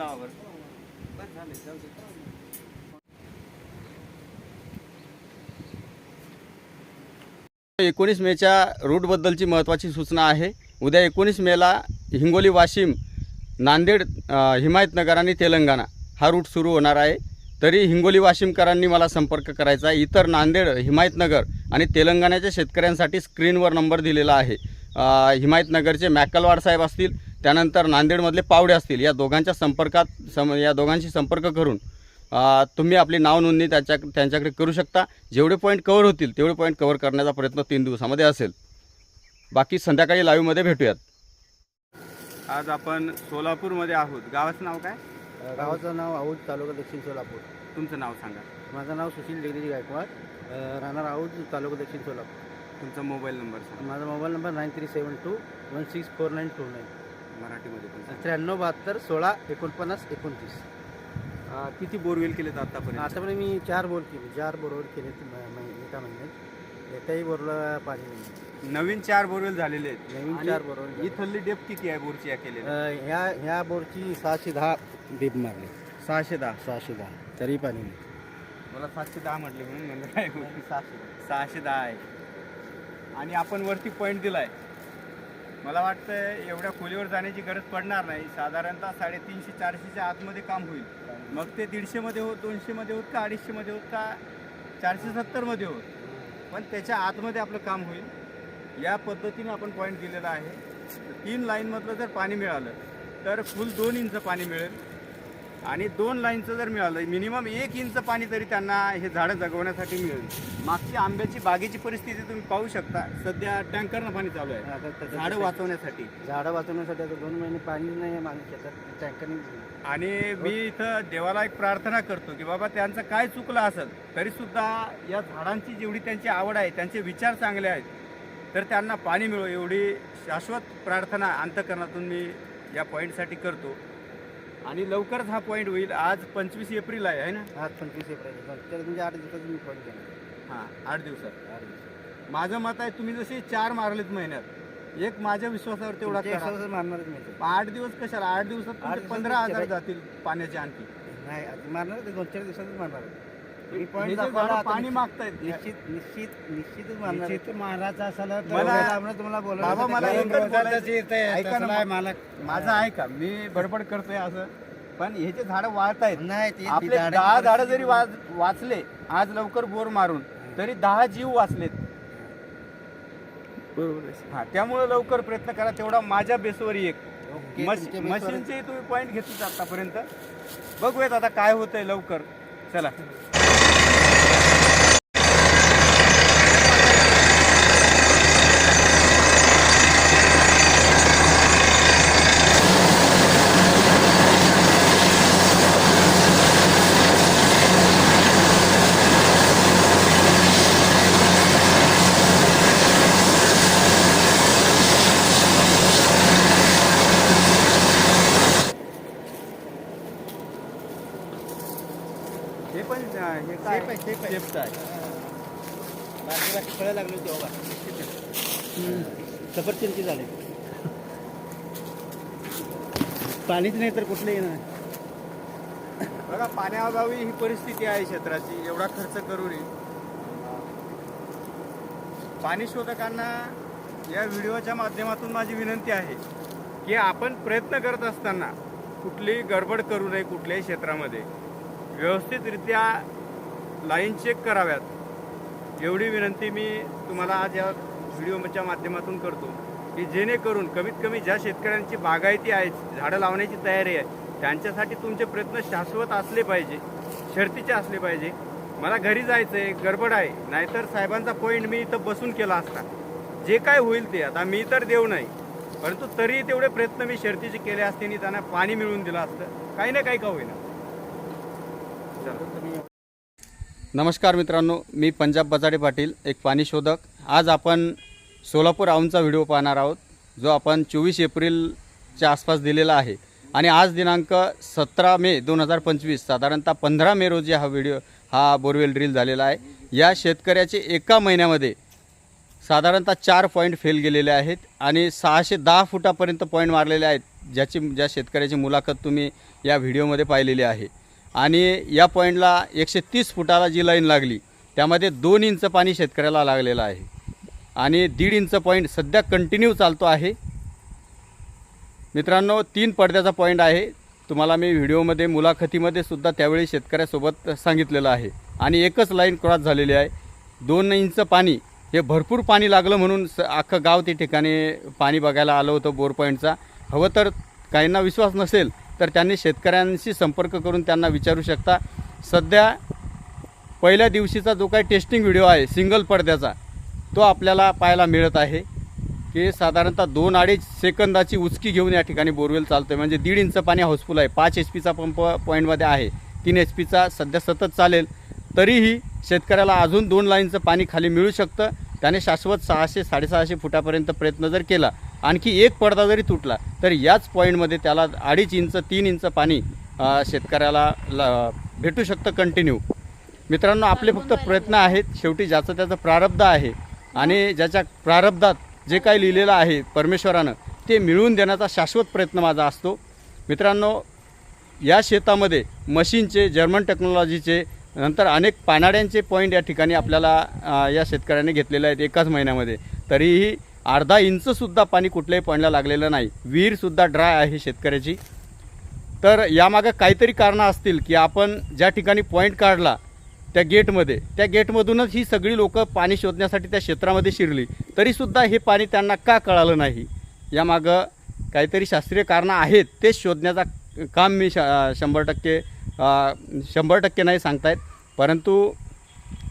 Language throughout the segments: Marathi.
लावा बरं एकोणीस मेच्या रूटबद्दलची महत्त्वाची सूचना आहे. उद्या एकोणीस मेला हिंगोली वाशिम नांदेड हिमायतनगर आणि तेलंगणा हा रूट सुरू होणार आहे. तरी हिंगोली वाशिमकरांनी मला संपर्क करायचा आहे. इतर नांदेड हिमायतनगर आणि तेलंगणाच्या शेतकऱ्यांसाठी स्क्रीनवर नंबर दिलेला आहे. हिमायतनगरचे मॅकलवाड साहेब असतील त्यानंतर नांदेडमधले पावडे असतील या दोघांच्या संपर्कात सम या दोघांशी संपर्क करून तुम्ही आपली नाव नोंदणी त्याच्या त्यांच्याकडे करू शकता. जेवढे पॉईंट कवर होतील तेवढे पॉईंट कवर करण्याचा प्रयत्न तीन दिवसामध्ये असेल. बाकी संध्याकाळी लाईव्हमध्ये भेटूयात. आज आपण सोलापूरमध्ये आहोत. गावाचं नाव काय? गावाचं नाव औद तालुका दक्षिण सोलापूर. तुमचं नाव सांगा. माझं नाव सुशील जगदीश गायकवाड. राहणार औद तालुका दक्षिण सोलापूर. तुमचा मोबाईल नंबर सांगा. माझा mobile number nine three seven two one six four nine two nine. मराठीमध्ये पण. त्र्याण्णव बहात्तर सोळा एकोणपन्नास एकोणतीस. अ, किती बोरवेल केलेत आतापर्यंत? आतापर्यंत मी चार बोर केले. चार बोरवर केले एका महिन्यात. एकाही बोरला पाणी नाही. नवीन चार बोरवेल झालेले आहेत. नवीन आणि चार बोरवर ही थल्ली डेप किती आहे बोरची या केलेली? ह्या ह्या बोरची सहाशे दहा बीब मारले. सहाशे दहा? सहाशे दहा. तरी पाणी नाही. मला सातशे दहा म्हटले म्हणून म्हणलं काय होईल? सहाशे दहा. आहे. आणि आपण वरती पॉईंट दिलाय. मला वाटतं एवढ्या खोलीवर जाण्याची गरज पडणार नाही. साधारणतः साडेतीनशे चारशेच्या आतमध्ये काम होईल. मग ते दीडशेमध्ये होत दोनशेमध्ये होत का अडीचशेमध्ये होत का चारशे सत्तरमध्ये होत? पण त्याच्या आतमध्ये आपलं काम होईल. या पद्धतीने आपण पॉईंट दिलेला आहे. तीन लाईनमधलं जर पाणी मिळालं तर फुल दोन इंच पाणी मिळेल. आणि दोन लाईनचं जर मिळालं मिनिमम एक इंच पाणी तरी त्यांना हे झाडं जगवण्यासाठी मिळेल. मागची आंब्याची बागेची परिस्थिती तुम्ही पाहू शकता. सध्या टँकरनं पाणी चालू आहे. आता झाडं वाचवण्यासाठी. झाडं वाचवण्यासाठी आता दोन महिने पाणी नाही आहे माझ्या शेतात. टँकरने आणि मी इथं देवाला एक प्रार्थना करतो की बाबा त्यांचं काय चुकलं असेल तरी सुद्धा या झाडांची जेवढी त्यांची आवड आहे त्यांचे विचार चांगले आहेत तर त्यांना पाणी मिळो एवढी शाश्वत प्रार्थना अंतकरणातून मी या पॉईंटसाठी करतो. आणि लवकरच हा पॉईंट होईल. आज पंचवीस एप्रिल आहे है ना? आज पंचवीस एप्रिल तर म्हणजे आठ दिवसात मी फोन केला हां आठ दिवसात. आठ दिवसात. माझं मत आहे तुम्ही जसे चार मारलेत महिन्यात एक माझ्या विश्वासावर तेवढा तुमच्या करा. एक्सरसाइज मारणारच मी ते. आठ दिवस कशाला? आठ दिवसात आठ तुमचे दिवसात पंधरा हजार. जातील पाण्याचे आणखी. नाही आधी मारणार ते दोन चार दिवसातच मारणार. पाणी मागतायत. निश्चित निश्चित महाराज असला तुम्हाला मला एकच बोलायचं- ऐका नाही मला माझं आहे का मी बडबड करतोय असं. पण हे जे झाडं वाळतायत नाही ते- ती आपले झाडं- दहा झाडं जरी वाच- वाचले आज लवकर बोर मारून तरी दहा जीव वाचलेत. हा त्यामुळे लवकर प्रयत्न करा तेवढा माझ्या बेसवर एक. मशीनचे तुम्ही पॉईंट घेतले आतापर्यंत. बघूयात आता काय होतंय लवकर. चला. हे पण हे काय. शेपचं आहे. बारकी बारकी फळं लागली होती बघा सफरचंदची झाले. पाणीच नाही तर कुठले येणार? बघा पाण्याअभावी ही परिस्थिती आहे क्षेत्राची एवढा खर्च करूनही पाणी शोधकांना या व्हिडिओच्या माध्यमातून माझी विनंती आहे की आपण प्रयत्न करत असताना कुठलीही गडबड करू नये कुठल्याही क्षेत्रामध्ये. व्यवस्थितरित्या लाईन चेक कराव्यात. एवढी विनंती मी तुम्हाला आज या व्हिडिओच्या माध्यमातून करतो. की जेणेकरून कमीत कमी ज्या शेतकऱ्यांची बागायती आहे झाडं लावण्याची तयारी आहे त्यांच्यासाठी तुमचे प्रयत्न शाश्वत असले पाहिजे शर्तीचे असले पाहिजे. मला घरी जायचं आहे गडबड आहे नाहीतर साहेबांचा पॉईंट मी इथं बसून केला असता. जे काय होईल ते आता मी तर देऊ नाही. परंतु तरी तेवढे प्रयत्न मी शर्तीचे केले असते आणि त्यांना पाणी मिळवून दिलं असतं. काही ना काही का होईना. नमस्कार मित्रांनो मी पंजाब बजाडे पाटील एक पाणी शोधक. आज आपण सोलापूर आऊनचा व्हिडिओ पाहणार आहोत जो आपण चोवीस एप्रिलच्या आसपास दिलेला आहे. आणि आज दिनांक सतरा मे दोन हजार पंचवीस साधारणतः पंधरा मे रोजी हा व्हिडिओ हा बोरवेल ड्रिल झालेला आहे. या शेतकऱ्याचे एका महिन्यामध्ये साधारणतः चार पॉईंट फेल गेलेले आहेत आणि सहाशे दहा फुटापर्यंत पॉईंट मारलेले आहेत ज्याची ज्या शेतकऱ्याची मुलाखत तुम्ही या व्हिडिओमध्ये पाहिलेली आहे. आणि या पॉईंटला एकशे तीस फुटाला जी लाईन लागली त्यामध्ये दोन इंच पाणी शेतकऱ्याला लागलेलं आहे. आणि दीड इंच पॉईंट सध्या कंटिन्यू चालतो आहे. मित्रांनो तीन पडद्याचा पॉईंट आहे. तुम्हाला मी व्हिडिओमध्ये मुलाखतीमध्ये सुद्धा त्यावेळी शेतकऱ्यासोबत सांगितलेलं आहे. आणि एकच लाईन क्रॉस झालेली आहे. दोन इंच पाणी हे भरपूर पाणी लागलं म्हणून स अख्खं गाव ते ठिकाणी पाणी बघायला आलं होतं बोर पॉईंटचा हवं तर काहींना विश्वास नसेल तर त्यांनी शेतकऱ्यांशी संपर्क करून त्यांना विचारू शकता. सध्या पहिल्या दिवशीचा जो काही टेस्टिंग व्हिडिओ आहे सिंगल पडद्याचा तो आपल्याला पाहायला मिळत आहे की साधारणतः दोन अडीच सेकंदाची उचकी घेऊन या ठिकाणी बोरवेल चालतोय. म्हणजे दीड इंच पाणी हाऊसफुल आहे. पाच एच पीचा पंप पॉईंटमध्ये आहे. तीन एच पीचा सध्या सतत चालेल. तरीही शेतकऱ्याला अजून दोन लाईनचं पाणी खाली मिळू शकतं. त्याने शाश्वत सहाशे साडेसहाशे फुटापर्यंत प्रयत्न जर केला आणखी एक पडदा जरी तुटला तर याच पॉईंटमध्ये त्याला अडीच इंच तीन इंच पाणी शेतकऱ्याला ल भेटू शकतं कंटिन्यू मित्रांनो आपले फक्त प्रयत्न आहेत. शेवटी ज्याचं त्याचं प्रारब्ध आहे आणि ज्याच्या प्रारब्धात जे काही लिहिलेलं आहे परमेश्वरानं ते मिळवून देण्याचा शाश्वत प्रयत्न माझा असतो. मित्रांनो या शेतामध्ये मशीनचे जर्मन टेक्नॉलॉजीचे नंतर अनेक पानाड्यांचे पॉईंट या ठिकाणी आपल्याला या शेतकऱ्याने घेतलेले आहेत एकाच महिन्यामध्ये. तरीही अर्धा इंचसुद्धा पाणी कुठल्याही पॉईंटला लागलेलं नाही. विहीरसुद्धा ड्राय आहे शेतकऱ्याची. तर यामागं काहीतरी कारणं असतील की आपण ज्या ठिकाणी पॉईंट काढला त्या गेटमध्ये त्या गेटमधूनच ही सगळी लोकं पाणी शोधण्यासाठी त्या क्षेत्रामध्ये शिरली. तरीसुद्धा हे पाणी त्यांना का कळालं नाही? यामागं काहीतरी शास्त्रीय कारणं आहेत तेच शोधण्याचा काम मी श शंभर टक्के शंभर टक्के नाही सांगतायत. परंतु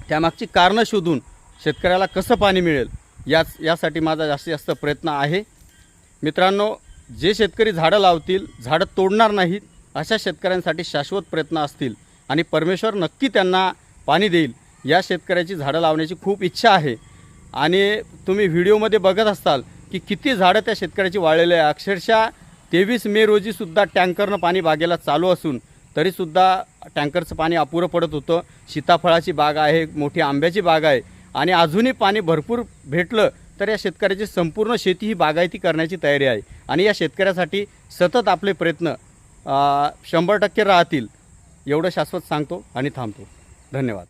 त्यामागची कारणं शोधून शेतकऱ्याला कसं पाणी मिळेल? याच यासाठी माझा जास्तीत जास्त प्रयत्न आहे. मित्रांनो जे शेतकरी झाडं लावतील झाडं तोडणार नाहीत अशा शेतकऱ्यांसाठी शाश्वत प्रयत्न असतील आणि परमेश्वर नक्की त्यांना पाणी देईल या शेतकऱ्याची झाडं लावण्याची खूप इच्छा आहे. आणि तुम्ही व्हिडिओमध्ये बघत असाल की किती झाडं त्या शेतकऱ्याची वाळलेली आहे. अक्षरशः तेवीस मे रोजीसुद्धा टँकरनं पाणी बागेला चालू असून तरीसुद्धा टँकरचं पाणी अपुरं पडत होतं. सीताफळाची बाग आहे मोठी आंब्याची बाग आहे. आणि अजूनही पाणी भरपूर भेटलं तर या शेतकऱ्याची संपूर्ण शेती ही बागायती करण्याची तयारी आहे. आणि या शेतकऱ्यासाठी सतत आपले प्रयत्न शंभर टक्के राहतील एवढं शाश्वत सांगतो आणि थांबतो. धन्यवाद.